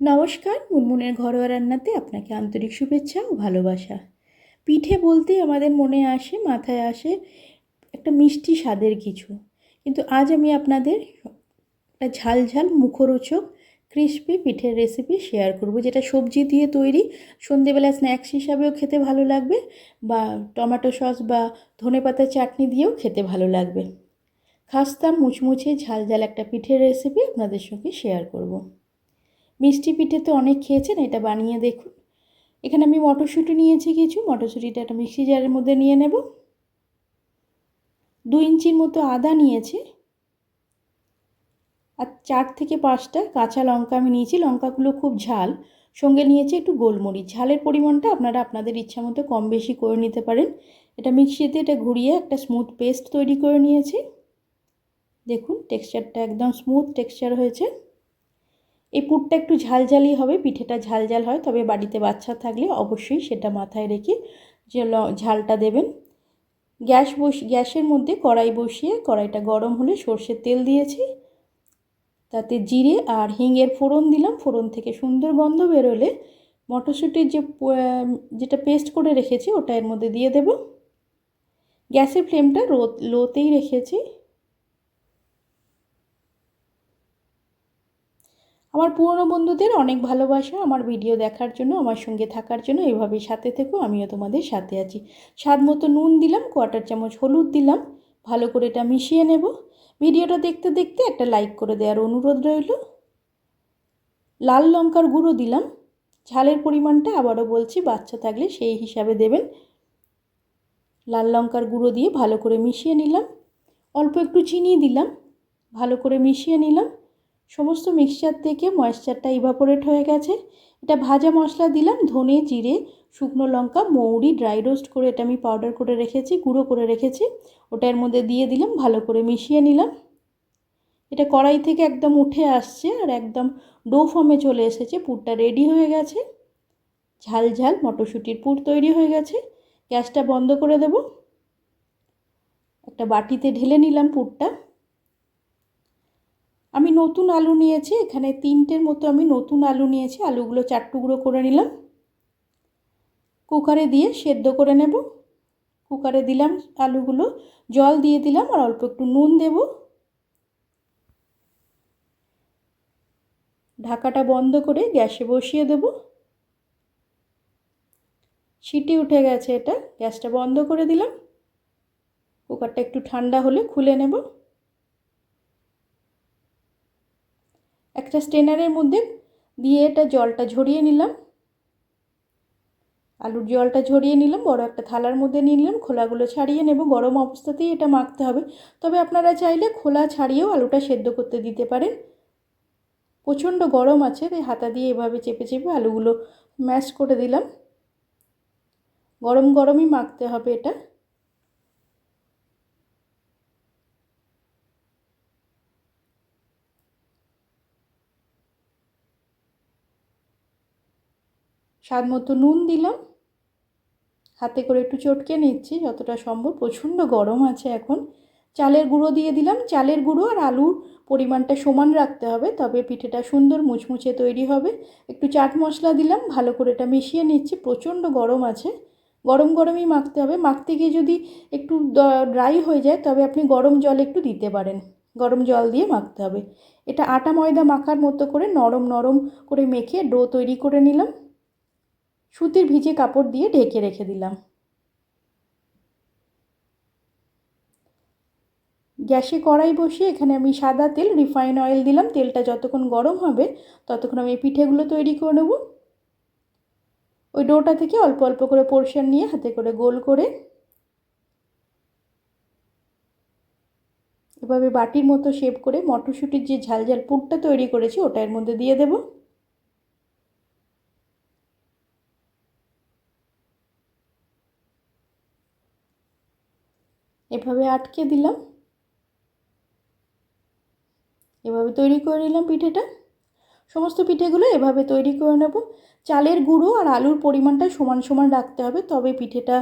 নমস্কার, মুনমুনের ঘরোয়া রান্নাতে আপনাকে আন্তরিক শুভেচ্ছা ও ভালোবাসা। পিঠে বলতে আমাদের মনে আসে, মাথায় আসে একটা মিষ্টি স্বাদের কিছু। কিন্তু আজ আমি আপনাদের একটা ঝাল ঝাল মুখরোচক ক্রিসপি পিঠের রেসিপি শেয়ার করব, যেটা সবজি দিয়ে তৈরি, সন্ধেবেলা স্ন্যাক্স হিসাবেও খেতে ভালো লাগবে বা টমেটো সস বা ধনেপাতা চাটনি দিয়েও খেতে ভালো লাগবে। খাস্তা মুচমুচে ঝাল ঝাল একটা পিঠের রেসিপি আপনাদের সঙ্গে শেয়ার করব। মিষ্টি পিঠে তো অনেক খেয়েছেন, এটা বানিয়ে দেখুন। এখানে আমি মটরশুঁটি নিয়েছি কিছু, মটরশুঁটিটা একটা মিক্সি জারের মধ্যে নিয়ে নেব। দু ইঞ্চির মতো আদা নিয়েছি। আর চার থেকে পাঁচটা কাঁচা লঙ্কা আমি নিয়েছি, লঙ্কাগুলো খুব ঝাল। সঙ্গে নিয়েছি একটু গোলমরিচ। ঝালের পরিমাণটা আপনারা আপনাদের ইচ্ছা মতো কম বেশি করে নিতে পারেন। এটা মিক্সিতে এটা ঘুরিয়ে একটা স্মুথ পেস্ট তৈরি করে নিয়েছি। দেখুন, টেক্সচারটা একদম স্মুথ টেক্সচার হয়েছে। এই পুরটা একটু ঝালঝালি হবে, পিঠেটা ঝালঝাল হয়, তবে বাড়িতে বাচ্চা থাকলে অবশ্যই সেটা মাথায় রেখে যে ঝালটা দেবেন। গ্যাস বস, গ্যাসের মধ্যে কড়াই বসিয়ে কড়াইটা গরম হলে সর্ষের তেল দিয়েছি। তাতে জিরে আর হিঙের ফোড়ন দিলাম। ফোড়ন থেকে সুন্দর গন্ধ বেরোলে মটরশুঁটির যে যেটা পেস্ট করে রেখেছি ওটা এর মধ্যে দিয়ে দেব। গ্যাসের ফ্লেমটা লো লোতেই রেখেছি। আমার পুরনো বন্ধুদের অনেক ভালোবাসা, আমার ভিডিও দেখার জন্য, আমার সঙ্গে থাকার জন্য এইভাবে সাথে থেকো, আমিও তোমাদের সাথে আছি। স্বাদ মতো নুন দিলাম কোয়াটার চামচ হলুদ দিলাম, ভালো করে এটা মিশিয়ে নেব। ভিডিওটা দেখতে দেখতে একটা লাইক করে দেওয়ার অনুরোধ রইল। লাল লঙ্কার গুঁড়ো দিলাম, ঝালের পরিমাণটা আবারও বলছি, বাচ্চা থাকলে সেই হিসাবে দেবেন। লাল লঙ্কার গুঁড়ো দিয়ে ভালো করে মিশিয়ে নিলাম, অল্প একটু চিনি দিলাম, ভালো করে মিশিয়ে নিলাম। সমস্ত মিক্সচার থেকে ময়েশ্চারটা ইভাপোরেট হয়ে গেছে। এটা ভাজা মশলা দিলাম, ধনে, জিরে, শুকনো লঙ্কা, মৌরি ড্রাই রোস্ট করে এটা আমি পাউডার করে রেখেছি, গুঁড়ো করে রেখেছি। ওটার মধ্যে দিয়ে দিলাম, ভালো করে মিশিয়ে নিলাম। এটা কড়াই থেকে একদম উঠে আসছে আর একদম ডো ফর্মে চলে এসেছে, পুরটা রেডি হয়ে গেছে। ঝাল ঝাল মটরশুঁটির পুর তৈরি হয়ে গেছে। গ্যাসটা বন্ধ করে দেব। একটা বাটিতে ঢেলে নিলাম পুরটা। আমি নতুন আলু নিয়েছি, এখানে তিনটের মতো আমি নতুন আলু নিয়েছি, আলুগুলো চার টুকরো করে নিলাম। কুকারে দিয়ে সেদ্ধ করে নেব। কুকারে দিলাম আলুগুলো, জল দিয়ে দিলাম আর অল্প একটু নুন দেব। ঢাকাটা বন্ধ করে গ্যাসে বসিয়ে দেব। সিটি উঠে গেছে এটা, গ্যাসটা বন্ধ করে দিলাম। কুকারটা একটু ঠান্ডা হলে খুলে নেব। একটা স্টেনারের মধ্যে দিয়ে এটা জলটা ঝরিয়ে নিলাম। আলুর জলটা ঝরিয়ে নিলাম, বড় একটা থালার মধ্যে নিয়ে নিলাম, খোলাগুলো ছাড়িয়ে নেব। গরম অবস্থাতেই এটা মাখতে হবে। তবে আপনারা চাইলে খোলা ছাড়িয়েও আলুটা সেদ্ধ করতে দিতে পারেন। প্রচণ্ড গরম আছে, তাই হাতা দিয়ে এভাবে চেপে চেপে আলুগুলো ম্যাশ করে দিলাম। গরম গরমই মাখতে হবে এটা। স্বাদ মতো নুন দিলাম। হাতে করে একটু চটকে নিচ্ছি, যতটা সম্ভব। প্রচণ্ড গরম আছে এখন। চালের গুঁড়ো দিয়ে দিলাম। চালের গুঁড়ো আর আলুর পরিমাণটা সমান রাখতে হবে, তবে পিঠেটা সুন্দর মুচমুচে তৈরি হবে। একটু চাট মশলা দিলাম, ভালো করে এটা মিশিয়ে নিচ্ছি। প্রচণ্ড গরম আছে। গরম গরমই মাখতে হবে। মাখতে গিয়ে যদি একটু ড্রাই হয়ে যায়, তবে আপনি গরম জল একটু দিতে পারেন। গরম জল দিয়ে মাখতে হবে। এটা আটা ময়দা মাখার মতো করে নরম নরম করে মেখে ডো তৈরি করে নিলাম। সুতির ভিজে কাপড় দিয়ে ঢেকে রেখে দিলাম। গ্যাসে কড়াই বসিয়ে এখানে আমি সাদা তেল, রিফাইন অয়েল দিলাম। তেলটা যতক্ষণ গরম হবে, ততক্ষণ আমি পিঠেগুলো তৈরি করে নেব। ওই ডোটা থেকে অল্প অল্প করে পোর্শন নিয়ে হাতে করে গোল করে এভাবে বাটির মতো শেপ করে মটরশুঁটির যে ঝাল ঝাল পুরটা তৈরি করেছি, ওটা এর মধ্যে দিয়ে দেবো। এভাবে আটকে দিলাম। এভাবে তৈরি করে নিলাম পিঠেটা। সমস্ত পিঠেগুলো এভাবে তৈরি করে নেব। চালের গুঁড়ো আর আলুর পরিমাণটা সমান সমান রাখতে হবে, তবে পিঠেটা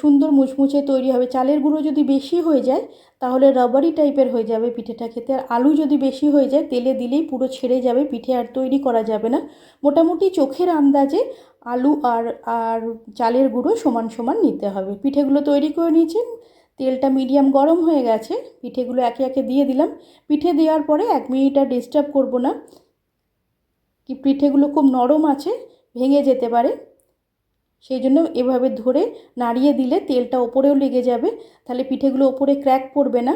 সুন্দর মুচমুচে তৈরি হবে। চালের গুঁড়ো যদি বেশি হয়ে যায়, তাহলে রাবারি টাইপের হয়ে যাবে পিঠেটা খেতে। আর আলু যদি বেশি হয়ে যায়, তেলে দিলেই পুরো ছেড়ে যাবে, পিঠে আর তৈরি করা যাবে না। মোটামুটি চোখের আন্দাজে আলু আর আর চালের গুঁড়ো সমান সমান নিতে হবে। পিঠেগুলো তৈরি করে নিয়েছি। তেলটা মিডিয়াম গরম হয়ে গেছে, পিঠেগুলো একে একে দিয়ে দিলাম। পিঠে দেওয়ার পরে এক মিনিট আর ডিস্টার্ব করব না। কি পিঠেগুলো খুব নরম আছে, ভেঙে যেতে পারে। সেই জন্য এভাবে ধরে নাড়িয়ে দিলে তেলটা ওপরেও লেগে যাবে, তাহলে পিঠেগুলো ওপরে ক্র্যাক পড়বে না।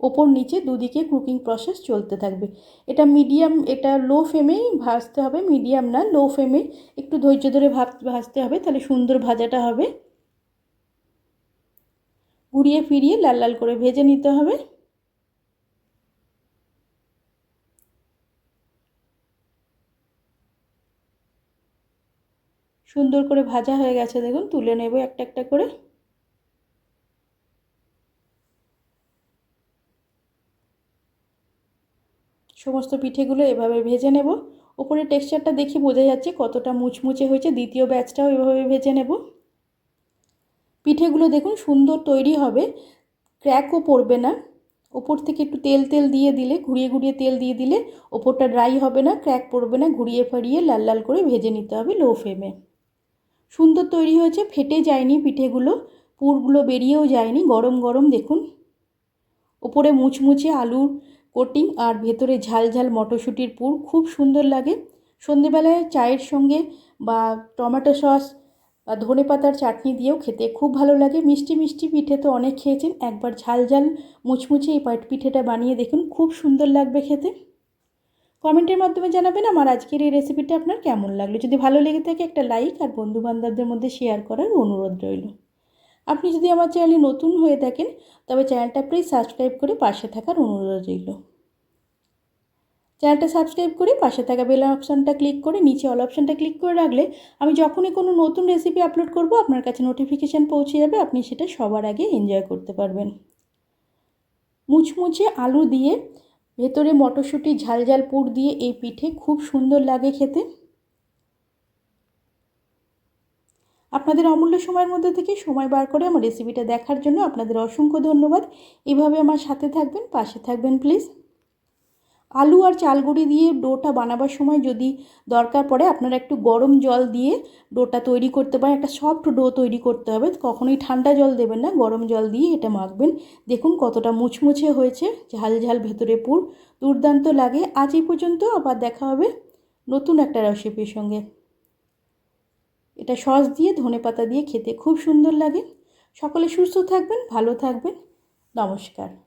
ওপর নিচে দুদিকে কুকিং প্রসেস চলতে থাকবে। এটা মিডিয়াম এটা লো ফ্লেমেই ভাজতে হবে মিডিয়াম না লো ফ্লেমে একটু ধৈর্য ধরে ভাজতে হবে, তাহলে সুন্দর ভাজাটা হবে। ঘুরিয়ে ফিরিয়ে লাল লাল করে ভেজে নিতে হবে। সুন্দর করে ভাজা হয়ে গেছে, দেখুন, তুলে নেব একটা একটা করে। সমস্ত পিঠেগুলো এভাবে ভেজে নেব। ওপরে টেক্সচারটা দেখি বোঝা যাচ্ছে কতটা মুচমুচে হয়েছে, দ্বিতীয় ব্যাচটাও এভাবে ভেজে নেব। পিঠেগুলো দেখুন সুন্দর তৈরি হবে। ক্র্যাকও পড়বে না। ওপর থেকে একটু তেল তেল দিয়ে দিলে, ঘুরিয়ে ঘুরিয়ে তেল দিয়ে দিলে ওপরটা ড্রাই হবে না ক্র্যাক পড়বে না, ঘুরিয়ে ফাড়িয়ে লাল লাল করে ভেজে নিতে হবে লো ফ্লেমে সুন্দর তৈরি হয়েছে, ফেটে যায়নি পিঠেগুলো, পুরগুলো বেরিয়েও যায়নি, গরম গরম দেখুন। ওপরে মুচমুচে আলুর কোটিং আর ভেতরে ঝাল ঝাল মটরশুঁটির পুর, খুব সুন্দর লাগে। সন্ধেবেলায় চায়ের সঙ্গে বা টমেটো সস বা ধনে পাতার চাটনি দিয়েও খেতে খুব ভালো লাগে। মিষ্টি মিষ্টি পিঠে তো অনেক খেয়েছেন। একবার ঝাল ঝাল মুচমুচে এই পাট, পিঠেটা বানিয়ে দেখুন। খুব সুন্দর লাগবে খেতে। কমেন্টের মাধ্যমে জানাবেন আমার আজকের এই রেসিপিটা আপনার কেমন লাগল। যদি ভালো লেগে থাকে একটা লাইক আর বন্ধু বান্ধবদের মধ্যে শেয়ার করার অনুরোধ রইল। আপনি যদি আমার চ্যানেলে নতুন হয়ে থাকেন, তবে চ্যানেলটা প্লিজ সাবস্ক্রাইব করে পাশে থাকার অনুরোধ রইল। চ্যানেলটা সাবস্ক্রাইব করে পাশে থাকা বেল অপশানটা ক্লিক করে নিচে অল অপশানটা ক্লিক করে রাখলে আমি যখনই কোনো নতুন রেসিপি আপলোড করব, আপনার কাছে নোটিফিকেশান পৌঁছে যাবে, আপনি সেটা সবার আগে এনজয় করতে পারবেন। মুচমুচে আলু দিয়ে ভেতরে মটরশুঁটি ঝাল ঝাল পুর দিয়ে এই পিঠে খুব সুন্দর লাগে খেতে। আপনাদের অমূল্য সময়ের মধ্যে থেকে সময় বার করে আমার রেসিপিটা দেখার জন্য আপনাদের অসংখ্য ধন্যবাদ। এভাবে আমার সাথে থাকবেন, পাশে থাকবেন প্লিজ আলু আর চালগুড়ি দিয়ে ডোটা বানাবার সময় যদি দরকার পড়ে, আপনারা একটু গরম জল দিয়ে ডোটা তৈরি করতে পারেন। একটা সফট ডো তৈরি করতে হবে। কখনোই ঠান্ডা জল দেবেন না, গরম জল দিয়ে এটা মাখবেন। দেখুন কতটা মুচমুচে হয়েছে, ঝাল ঝাল ভেতরে পুর। দুর্দান্ত লাগে। আজ এই পর্যন্ত, আবার দেখা হবে নতুন একটা রেসিপির সঙ্গে। এটা সস দিয়ে, ধনে পাতা দিয়ে খেতে খুব সুন্দর লাগে। সকলে সুস্থ থাকবেন, ভালো থাকবেন। নমস্কার।